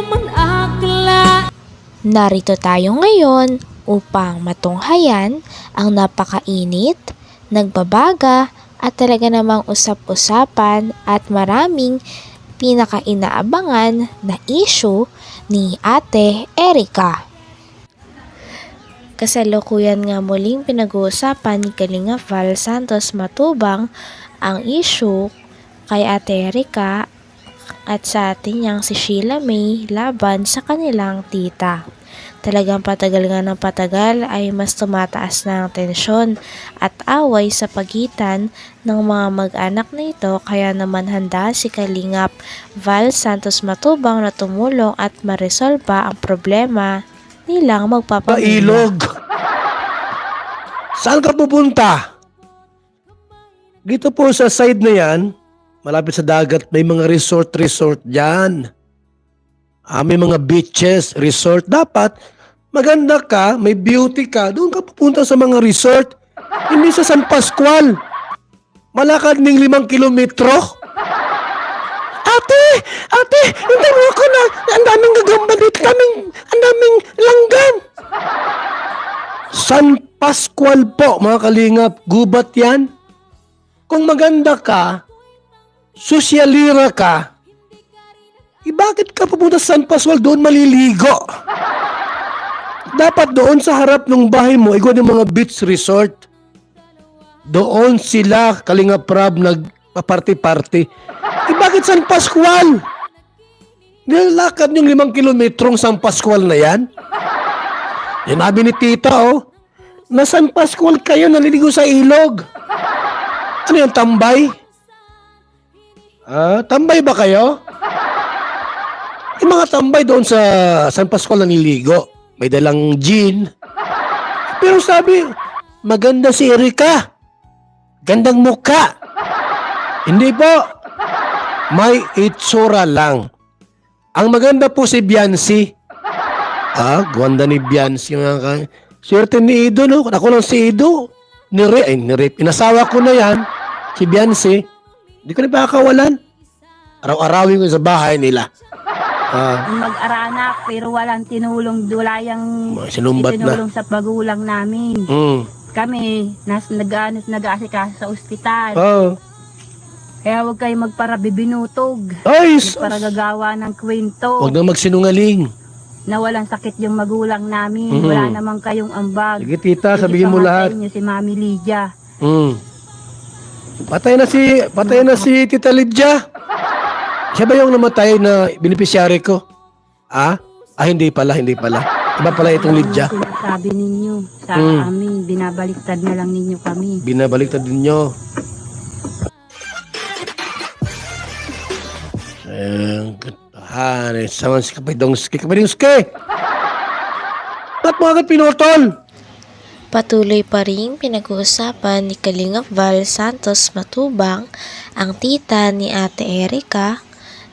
naman akla Narito tayo ngayon upang matunghayan ang napakainit, nagbabaga at talaga namang usap-usapan at maraming pinakainaabangan na issue ni Ate Erika. Kasalukuyan nga muling pinag-uusapan ni Kalinga Val Santos Matubang ang issue kay Ate Erika at sa atin niyang si Sheila May laban sa kanilang tita. Talagang patagal nga ng patagal ay mas tumataas na ang tensyon at away sa pagitan ng mga mag-anak na ito kaya naman handa si Kalingap Val Santos Matubang na tumulong at maresolba ang problema nilang magpapamilya. Pailog. Saan ka pupunta? Dito po sa side na yan, malapit sa dagat, may mga resort-resort dyan. Ah, may mga beaches, resort. Dapat, maganda ka, may beauty ka, doon ka pupunta sa mga resort. Hindi sa San Pascual. Malakad ng limang kilometro. Ate! Ate! Hindi mo ako na! Ang daming gagamba dito. Daming, ang daming langgam. San Pascual po, mga kalingap. Gubat yan. Kung maganda ka, sosyalira ka, eh bakit ka pupunta sa San Pascual doon maliligo? Dapat doon sa harap ng bahay mo, ikaw yung mga beach resort. Doon sila, Kalingap Rab, nagpa-party-party. Eh bakit San Pascual? Nilalakad yung limang kilometrong San Pascual na yan? Sabi ni tita, oh. Na San Pascual kayo naliligo sa ilog. Ano yung tambay? Ah, tambay ba kayo? Yung mga tambay doon sa San Pascual naniligo. May dalang gin. Pero sabi, maganda si Erika. Gandang mukha. Hindi po. May itsura lang. Ang maganda po si Biancy. Ah, ganda ni Biancy ka. Swerte ni Ido, no? Ako lang si Ido. Nire, ay, nire. Inasawa ko na yan. Si Biancy. Hindi ko na pakakawalan. Araw-arawin ko sa bahay nila. Ah, mag-aranak pero walang tinulong dulayang Mga sinumbat na. tinulong sa magulang namin. mm. Kami nas nag nag-aasikaso sa ospital. Oh. Kaya huwag kayo magparabibinutog. Ay, Para gagawa ng kwento huwag na magsinungaling. na walang sakit yung magulang namin. Mhm. Wala namang kayong ambag. Sige, tita, sabihin mo lahat. sa inyo si Mami Lydia. Mm. Patay na si patay na si Tita Lydia. Siya ba yung namatay na beneficiary ko? Ah? Ah, hindi pala, hindi pala. Iba pala itong Lydia. Ano sinasabi ninyo sa Mm. amin? Binabaliktad na lang ninyo kami. Binabaliktad din nyo. Ang katahan. Saman si Kapidongski. Kapidongski! Ba't mo agad pinutol? Patuloy pa rin pinag-uusapan ni Kalingap Val Santos Matubang ang tita ni Ate Erika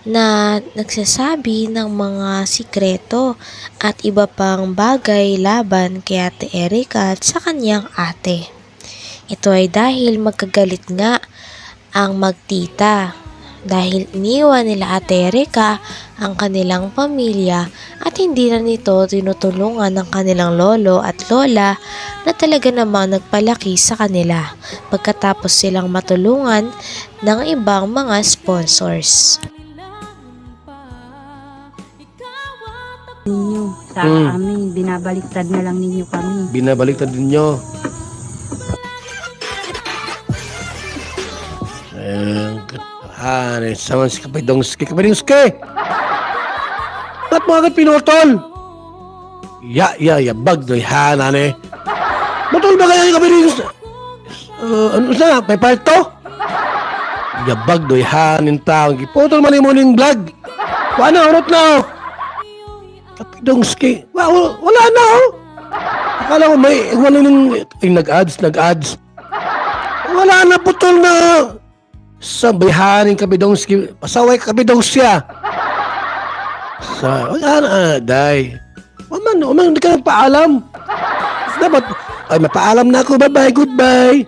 na nagsasabi ng mga sikreto at iba pang bagay laban kay Ate Erika at sa kanyang ate. Ito ay dahil magkagalit nga ang magtita dahil iniwan nila Ate Erika ang kanilang pamilya at hindi na nito tinutulungan ng kanilang lolo at lola na talaga namang nagpalaki sa kanila pagkatapos silang matulungan ng ibang mga sponsors. Ninyo sa Mm. amin. Binabaliktad na lang ninyo kami. Binabaliktad din nyo. Ang katahan. Saman si Kapidongski. Kapidongski! Ba't mo agad pinutol? Ya, ya, ya, bag doy hanan eh. Butol ba kaya yung Kapidongski? Uh, ano sa May parto? Ya, bag doy hanin tao. Giputol man mo ning vlog. Wala, urot na oh. Kapidongski. Wa- wala na oh. Akala ko may wala nung ay, nag-ads, nag-ads. Wala na putol na sa bihanin Kapidongski. Pasaway Kapidongski ah. Sa, wala na, ah, day. Waman, waman, hindi ka nagpaalam. Dapat, ay, mapaalam na ako. Bye-bye, goodbye.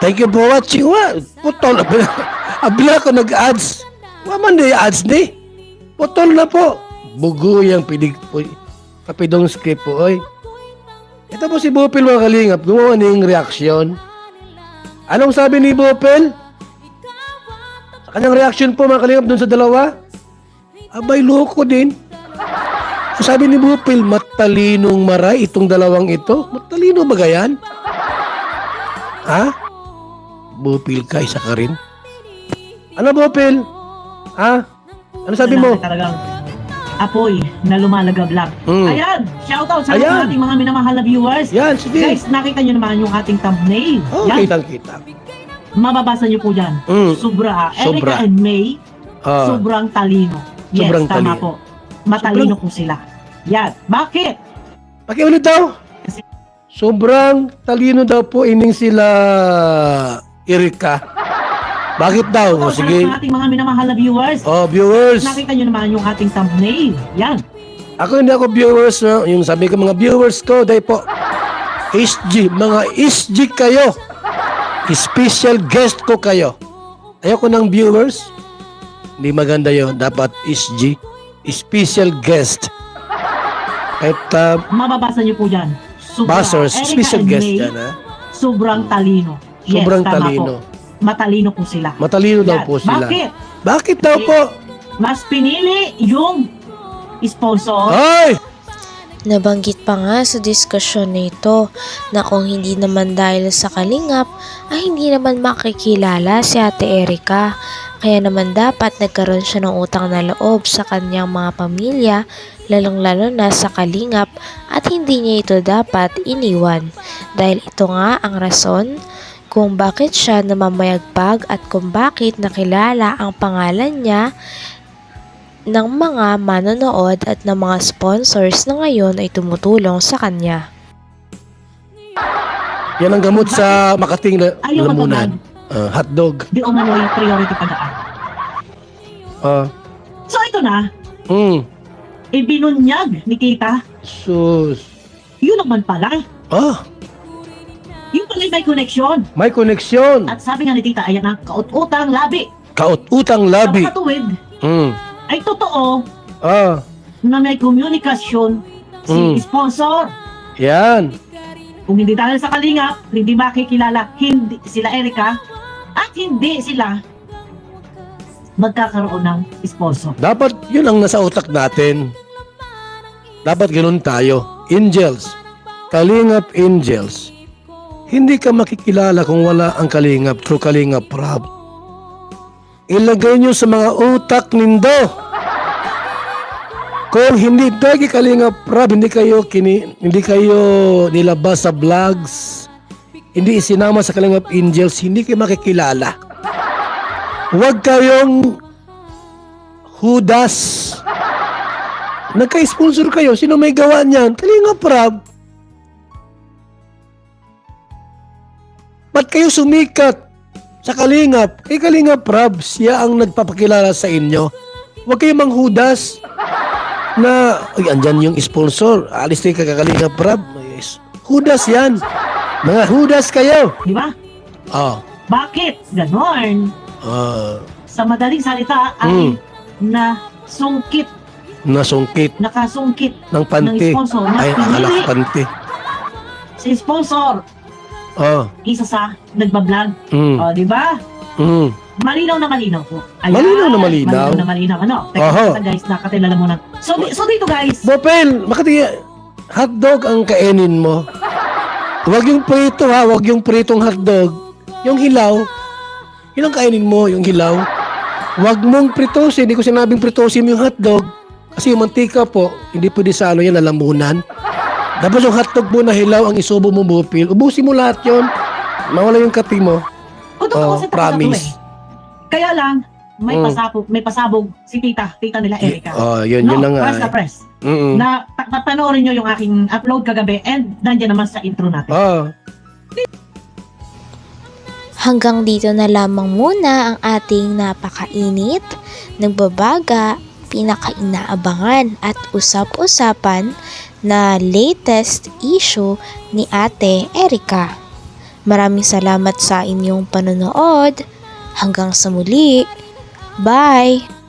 Thank you for watching. Wa, putol. Abla ko nag-ads. Waman na yung ads ni. Putol na po. Bugo yung pidig po. Kapidong script po, oy. Ito po si Bopel mga kalingap, gumawa ng reaksyon. Anong sabi ni Bopel? Sa kanyang reaksyon po mga kalingap dun sa dalawa, abay loko din. Ang sabi ni Bopel, matalinong maray itong dalawang ito. Matalino ba gayan? Ha? Bopel ka, isa ka rin. Ano Bopel? Ha? Ano sabi mo? Talagang apoy na lumalagab lang. Mm. Ayan! Shoutout sa Ayan. ating mga minamahal na viewers. Yan, sige. Guys, nakita nyo naman yung ating thumbnail. Oh, Yan, kitang kita. mababasa nyo po dyan. Mm. Sobra. Sobra. Erica and May, Ah, sobrang talino. Yes, Sobrang tama talino. po. Matalino po sila. Yan. Bakit? pakiulit daw. Kasi- Sobrang talino daw po ining sila Erika. Bakit daw? O, Shoutout sige. sa ating mga minamahal na viewers. Oh, viewers. Nakita nyo naman yung ating thumbnail. Yan. Ako hindi ako viewers. No? Yung sabi ko mga viewers ko, dahil po, SG, mga SG kayo. Special guest ko kayo. Ayoko ng viewers. Hindi maganda yon Dapat SG. Special guest. At uh, Mababasa nyo po dyan. Sobra. Erica special guest May, yan ha. Sobrang talino. Yes, Sobrang talino. Po. Matalino po sila. Matalino daw po sila. Bakit? Bakit daw po? Mas pinili yung sponsor. Ay! Nabanggit pa nga sa diskusyon na ito na kung hindi naman dahil sa kalingap ay hindi naman makikilala si Ate Erika. Kaya naman dapat nagkaroon siya ng utang na loob sa kanyang mga pamilya lalong-lalo na sa kalingap at hindi niya ito dapat iniwan. Dahil ito nga ang rason kung bakit siya namamayagpag at kung bakit nakilala ang pangalan niya ng mga manonood at ng mga sponsors na ngayon ay tumutulong sa kanya. Yan ang gamot sa Makating la- Ayaw Lamunan. Ah, hotdog. Di umano'y priority pagdaan. Ah, So ito na, mm, ibinunyag ni Tita. sus. Yun naman pala. Ah, Pala may connection. may koneksyon. At sabi nga ni Tita, ayan ang kaut-utang labi. Kaut-utang labi. Sa katuwid, Mm. ay totoo Ah, na may komunikasyon si Mm. sponsor. yan. Kung hindi dahil sa kalingap, hindi makikilala hindi sila Erika at hindi sila magkakaroon ng sponsor. Dapat yun ang nasa utak natin. Dapat ganun tayo. Angels. Kalingap angels. Hindi ka makikilala kung wala ang kalingap through kalingap rab. Ilagay nyo sa mga utak nindo. Kung hindi dagi kalingap rab, hindi kayo kini, hindi kayo nilabas sa vlogs, hindi isinama sa kalingap angels, hindi kayo makikilala. Huwag kayong Hudas. Nagka-sponsor kayo. Sino may gawa niyan? Kalinga Prab. Ba't kayo sumikat sa Kalingap? Kay Kalinga Prab, siya ang nagpapakilala sa inyo. Huwag kayo manghudas na, ay, andyan yung sponsor. Alis tayo kay Kalinga Prab. Yes. Hudas yan. Mga hudas kayo. Di ba? Ah, Bakit? Ganon. ah, Sa madaling salita ay na sungkit, nasungkit nakasungkit ng panty. ng sponsor Ay, akala ko panty. si sponsor Ah, isa sa nagbablog. mm, O, di ba? mm. Malinaw na malinaw po. Malinaw na malinaw. Malinaw na malinaw. Ano? Teka, Aha. teka, guys, nakatilala mo na. So, di- so dito guys, Bopel, makati hotdog ang kainin mo. Huwag yung prito ha, huwag yung pritong hotdog. Yung hilaw, yun ang kainin mo, yung hilaw. Huwag mong pritosin, hindi ko sinabing pritosin mo yung hotdog. Kasi yung mantika po, hindi pwede sa ano yan, lalamunan. Dapat yung hotdog mo na hilaw ang isubo mo, Bopel. Ubusin mo lahat yon. Mawala yung kape mo. o totoo Oh, kasi promise. eh. Kaya lang, may Mm. pasabog, may pasabog si tita, tita nila Erika. Oh, yun, no, yun na nga. press na eh. press. Mm-mm. Na pa- pa- panoorin nyo yung aking upload kagabi and nandiyan naman sa intro natin. Ah. Hanggang dito na lamang muna ang ating napakainit, nagbabaga, pinakainaabangan at usap-usapan na latest issue ni Ate Erika. Maraming salamat sa inyong panonood. Hanggang sa muli. Bye!